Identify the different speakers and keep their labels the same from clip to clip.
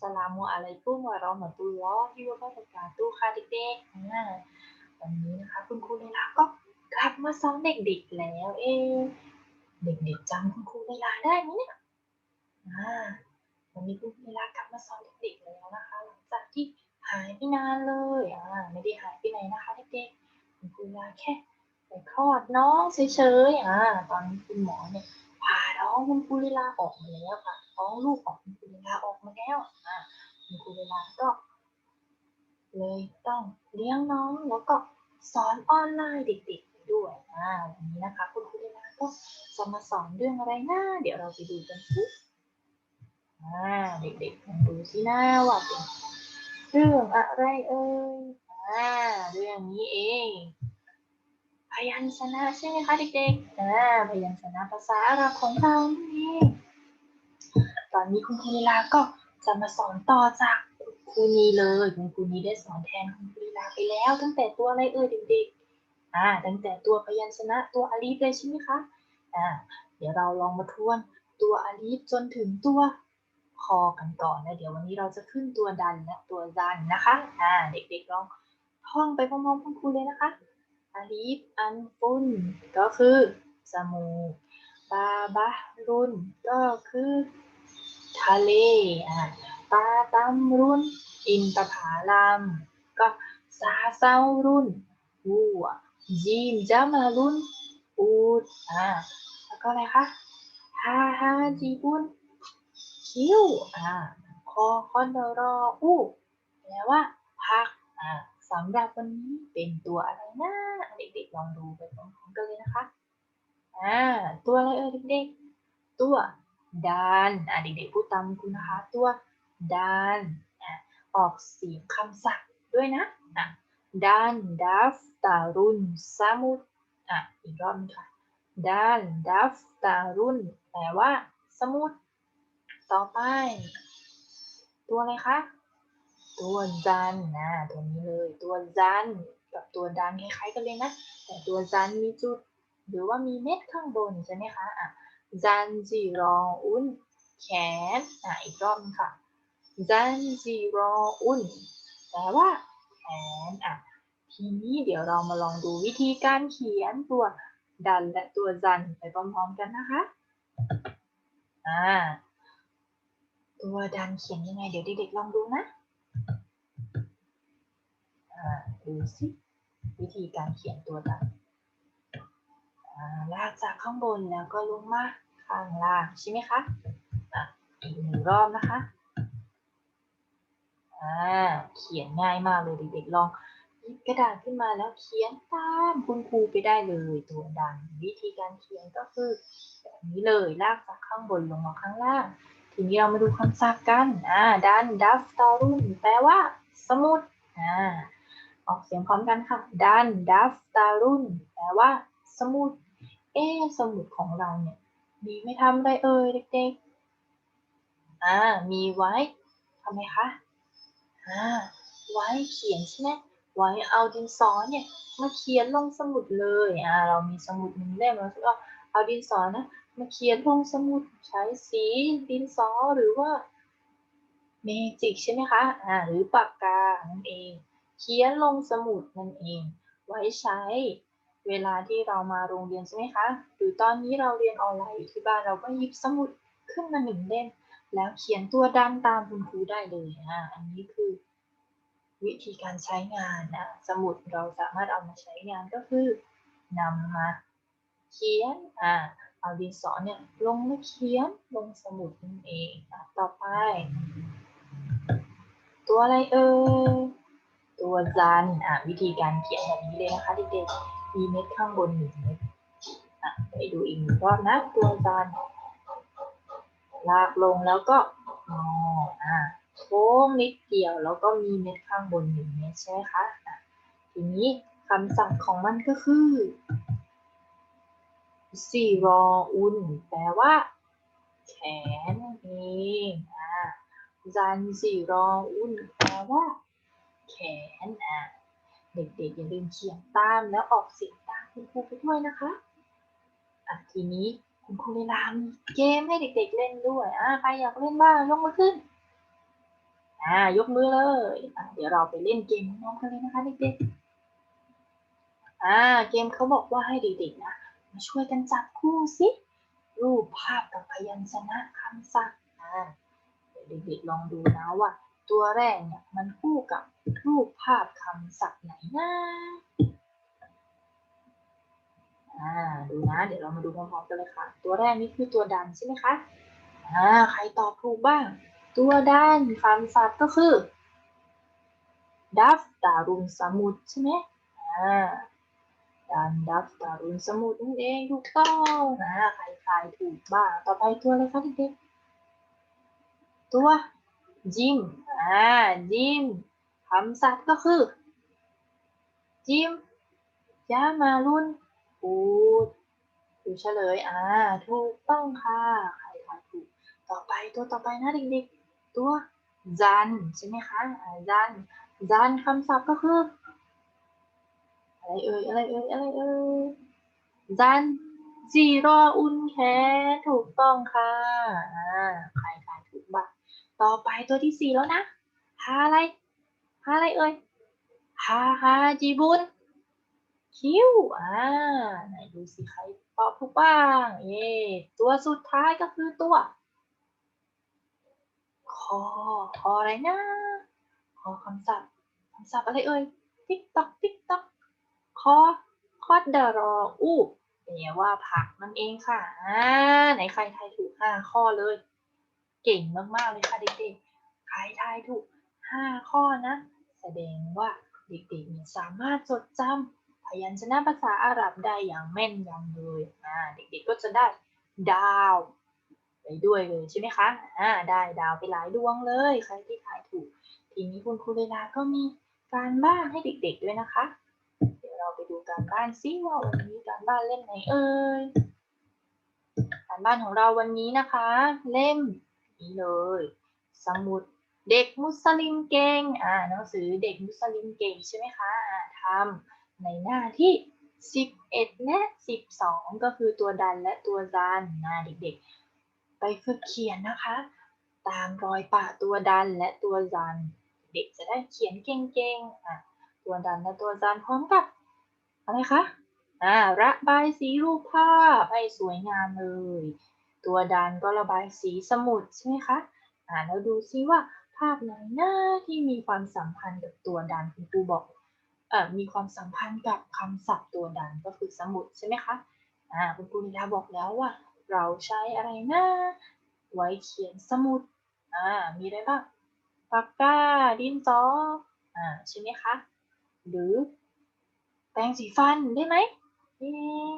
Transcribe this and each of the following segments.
Speaker 1: สลามุอะลัยกุมวะเราะมะตุลลอฮิวะบะเราะกาตุฮ์ค่ะเด็กๆอ่าวันนี้นะคะ คุณครูเลลาก็กลับมาสอนเด็กๆแล้ว เอะเด็กๆจำคุณครูเลลาได้ไหมเนี่ยอ่าวันนี้คุณครูเลลากลับมาสอนเด็กๆแล้วนะคะ หลังจากที่หายไปนานเลยอ่าไม่ได้หายไปไหนนะคะเด็กๆคุณครูเลลาแค่ไปคลอดน้องเฉยๆอ่าตอนนี้คุณหมอเนี่ย ผ่าท้องคุณครูลีลาออกมาแล้วค่ะท้องลูกของคุณครูลีลาออกมาแล้วอ่าคุณครูลีลาก็ เลยต้องเลี้ยงน้องแล้วก็สอนออนไลน์เด็กๆด้วยอ่าวันนี้นะคะ คุณครูลีลาก็จะมาสอนเรื่องอะไรนะเดี๋ยวเราไปดูกันสิอ่าเด็กๆลองดูสินะว่าเป็นเรื่องอะไรเอ่ยอ่าเรื่องนี้เอง ยัญชนะใช่ไหมคะเด็กๆอ่าพยัญชนะภาษาอาหรับของเรานี่เองตอนนี้คุณครูลีลาก็จะมาสอนต่อจากครูนีเลยคุณครูนีได้สอนแทนคุณครูลีลาไปแล้ว ตั้งแต่ตัวอะไรเอ่ยเด็กๆอ่าตั้งแต่ตัวพยัญชนะตัวอาลีฟเลยใช่ไหมคะอ่าเดี๋ยวเราลองมาทวนตัวอาลีฟจนถึงตัวคอกันก่อนนะเดี๋ยววันนี้เราจะขึ้นตัวดันและตัวดันนะคะอ่าเด็กๆลองท่องไปพร้อมๆคุณครูเลยนะคะ อาลีฟอันฟุนก็คือจมูกบาบะรุนก็คือทะเลอ่าปาตัมรุนอินตผาลัมก็ซาเซารุนวัวจีมจามารุนอูดอ่าแล้วก็อะไรคะฮาฮาจีบุนคิ้วอ่าคอคอนโดรออูแปลว่าพักอ่า สำหรับวันนี้เป็นตัวอะไรนะเด็กๆลองดูไปพร้อมๆกันเลยนะคะอ่าตัวอะไรเอ่ยเด็กๆ ตัวดานอ่าเด็กๆพูดตามคุณนะคะ ตัวดานอ่าออกเสียงคำศัพท์ด้วยนะอะดานดัฟตารุนสมุดอะอีกรอบนึงค่ะดานดัฟตารุนแปลว่า สมุดต่อไป ตัวอะไรคะ ตัวจันนะตัวนี้เลย ตัวจันกับตัวดันคล้ายๆกันเลยนะ แต่ตัวจันมีจุด หรือว่ามีเม็ดข้างบนใช่ไหมคะอะจันจีรออุนแขนอะอีกรอบนึงค่ะจันจีรออุนแปลว่าแขนอะทีนี้เดี๋ยวเรามาลองดูวิธีการเขียนตัวดันและตัวจันไปพร้อมๆกันนะคะอ่าตัวดันเขียนยังไง เดี๋ยวเด็กๆลองดูนะ ดูสิวิธีการเขียนตัวดันอ่าลากจากข้างบนแล้วก็ลงมาข้างล่างใช่ไหมคะอีกหนึ่งรอบนะคะเขียนง่ายมากเลยเด็กๆลองหยิบกระดาษขึ้นมาแล้วเขียนตามคุณครูไปได้เลยตัวดันวิธีการเขียนก็คือแบบนี้เลยลากจากข้างบนลงมาข้างล่าง ทีนี้เรามาดูคำศัพท์กันอ่าดันดัฟตอรุนแปลว่า สมุดอ่า ออกเสียงพร้อมกันค่ะ ดัน ดัฟตารุนแปลว่า สมุด เอ๊สมุดของเราเนี่ย มีไม่ทำอะไรเอ่ยเด็กๆ อ่า มีไว้ทำไมคะ อ่า ไว้เขียนใช่ไหมไว้เอาดินสอเนี่ยมาเขียนลงสมุดเลย อ่า เรามีสมุดหนึ่งเล่มแล้วก็เอาดินสอนะมาเขียนลงสมุดใช้สีดินสอหรือว่าเมจิกใช่ไหมคะ อ่า หรือปากกานั่นเอง เขียนลงสมุดนั่นเอง ไว้ใช้เวลาที่เรามาโรงเรียนใช่ไหมคะ หรือตอนนี้เราเรียนออนไลน์อยู่ที่บ้านเราก็หยิบสมุดขึ้นมาหนึ่งเล่ม แล้วเขียนตัวดันตามคุณครูได้เลยอ่าอันนี้คือ วิธีการใช้งานนะ สมุดเราสามารถเอามาใช้งานก็คือนำมาเขียนอ่าเอาดินสอเนี่ยลงมาเขียนลงสมุดนั่นเอง ต่อไป ตัวอะไรเอ่ย ตัวจันอะวิธีการเขียนแบบนี้เลยนะคะเด็กๆมีเม็ดข้างบนหนึ่งเม็ดอะไปดูอีกหนึ่งรอบนะตัวจันลากลงแล้วก็งออะโค้งนิดเดียวแล้วก็มีเม็ดข้างบนหนึ่งเม็ดใช่ไหมคะอะทีนี้คำศัพท์ของมันก็คือสีรออุนแปลว่า แขนนั่นเองอะจันสีรออุนแปลว่า แขนอะเด็กๆอย่าลืมเขียนตามแล้วออกเสียงตามคุณครูไปด้วยนะคะอะทีนี้คุณครูเวลามีเกมให้เด็กๆเล่นด้วยอะใครอยากเล่นบ้างยกมือขึ้นอ่ายกมือเลยอะเดี๋ยวเราไปเล่นเกมน้องกันเลยนะคะเด็กๆอ่าเกมเขาบอกว่าให้เด็กๆนะมาช่วยกันจับคู่สิรูปภาพกับพยัญชนะคำศัพท์อ่าเดี๋ยวเด็กๆลองดูนะว่า ตัวแรกเนี่ยมันคู่กับรูปภาพคำศัพท์ไหนนะอ่าดูนะ เดี๋ยวเรามาดูพร้อมๆกันเลยค่ะ ตัวแรกนี่คือตัวดันใช่ไหมคะอ่าใครตอบถูกบ้าง ตัวด้านคำศัพท์ก็คือดัฟตารุนสมุทรใช่ไหมอ่าดันดัฟตารุนสมุทรนั่นเองถูกต้องนะใครทายถูกบ้าง ต่อไปตัวอะไรคะเด็กๆตัวจิม อ่าจิมคำศัพท์ก็คือ จิมยามารุนพูดดูเฉลย อ่า ถูกต้องค่ะใครทายถูก ต่อไปตัวต่อไปนะเด็กๆ ตัวจันใช่ไหมคะอ่าจันจันคำศัพท์ก็คือ อะไรเอ่ย อะไรเอ่ย อะไรเอ่ยจันจีรออุนแคถูกต้องค่ะ อ่า ใคร ต่อไปตัวที่สี่แล้วนะฮาอะไรฮาอะไรเอ่ยฮาฮาจีบุนคิวอ่าไหนดูสิใครตอบถูกบ้างเย่ตัวสุดท้ายก็คือตัวคอคออะไรนะคอคำศัพท์คำศัพท์อะไรเอ่ยติ๊กต๊อกติ๊กต๊อกคอคอดเดรออูแปลว่าผักนั่นเองค่ะอ่าไหนใครทายถูกห้าข้อเลย เก่งมากๆเลยค่ะเด็กๆ ใครทายถูกห้าข้อนะ แสดงว่าเด็กๆ สามารถจดจำพยัญชนะภาษาอาหรับได้อย่างแม่นยำเลยอ่าเด็กๆ ก็จะได้ดาวไปด้วยเลยใช่ไหมคะอ่าได้ดาวไปหลายดวงเลย ใครที่ทายถูก ทีนี้คุณครูเวลาก็มีการบ้านให้เด็กๆ ด้วยนะคะ เดี๋ยวเราไปดูการบ้านซิว่าวันนี้การบ้านเล่มไหนเอ่ยการบ้านของเราวันนี้นะคะ เล่ม นี้เลย สมุดเด็กมุสลิมเก่งอ่าหนังสือเด็กมุสลิมเก่งใช่ไหมคะอ่าทำในหน้าที่ 11 และ 12 ก็คือตัวดันและตัวจันนะเด็กๆ ไปฝึกเขียนนะคะ ตามรอยปะตัวดันและตัวจันเด็กจะได้เขียนเก่งๆอะตัวดันและตัวจันพร้อมกับอะไรคะอ่าระบายสีรูปภาพให้สวยงามเลย ตัวดันก็ระบายสีสมุดใช่ไหมคะ อ่าแล้วดูซิว่าภาพไหนหน้าที่มีความสัมพันธ์กับตัวดันคุณครูบอกเอ่อมีความสัมพันธ์กับคำศัพท์ตัวดันก็คือสมุดใช่ไหมคะ อ่าคุณครูนิดาบอกแล้วว่า เราใช้อะไรหนะไว้เขียนสมุด อ่ามีอะไรบ้างปากกาดินสออ่าใช่ไหมคะ หรือแปรงสีฟันได้ไหมเอ๊ะ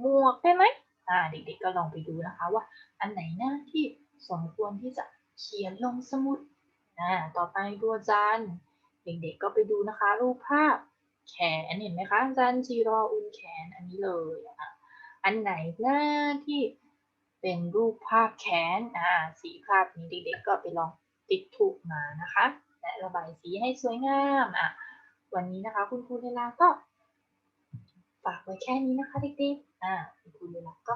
Speaker 1: หมวกได้ไหม เด็กๆก็ลองไปดูนะคะว่าอันไหนหน้าที่สมควรที่จะเขียนลงสมุดอ่าต่อไปตัวจันเด็กๆก็ไปดูนะคะ รูปภาพแขนเห็นไหมคะจันจีรออุนแขนอันนี้เลยอะอันไหนหน้าที่เป็นรูปภาพแขนอ่าสีภาพนี้เด็กๆก็ไปลองติดถูกมานะคะ และระบายสีให้สวยงามอะวันนี้นะคะ คุณครูเวลาก็ ฝากไว้แค่นี้นะคะเด็กๆอ่าคุณครูเวลาก็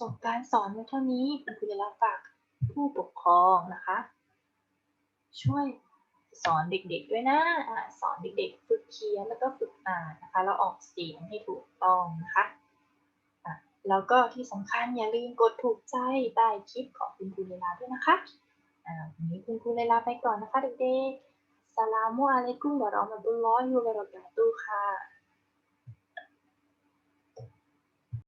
Speaker 1: จบการสอนไว้เท่านี้คุณครูเวลาฝากผู้ปกครองนะคะ ช่วยสอนเด็กๆด้วยนะอ่าสอนเด็กๆ ฝึกเขียนแล้วก็ฝึกอ่านนะคะแล้วออกเสียงให้ถูกต้องนะคะแล้วก็ที่สำคัญอย่าลืมกดถูกใจใต้คลิปของคุณครูเลลาด้วยนะคะอ่าวันนี้คุณครูเลลาไปก่อนนะคะเด็กๆสลามุอะลัยกุมวะเราะมะตุลลอฮิวะบะเราะกาตุฮ์ค่ะ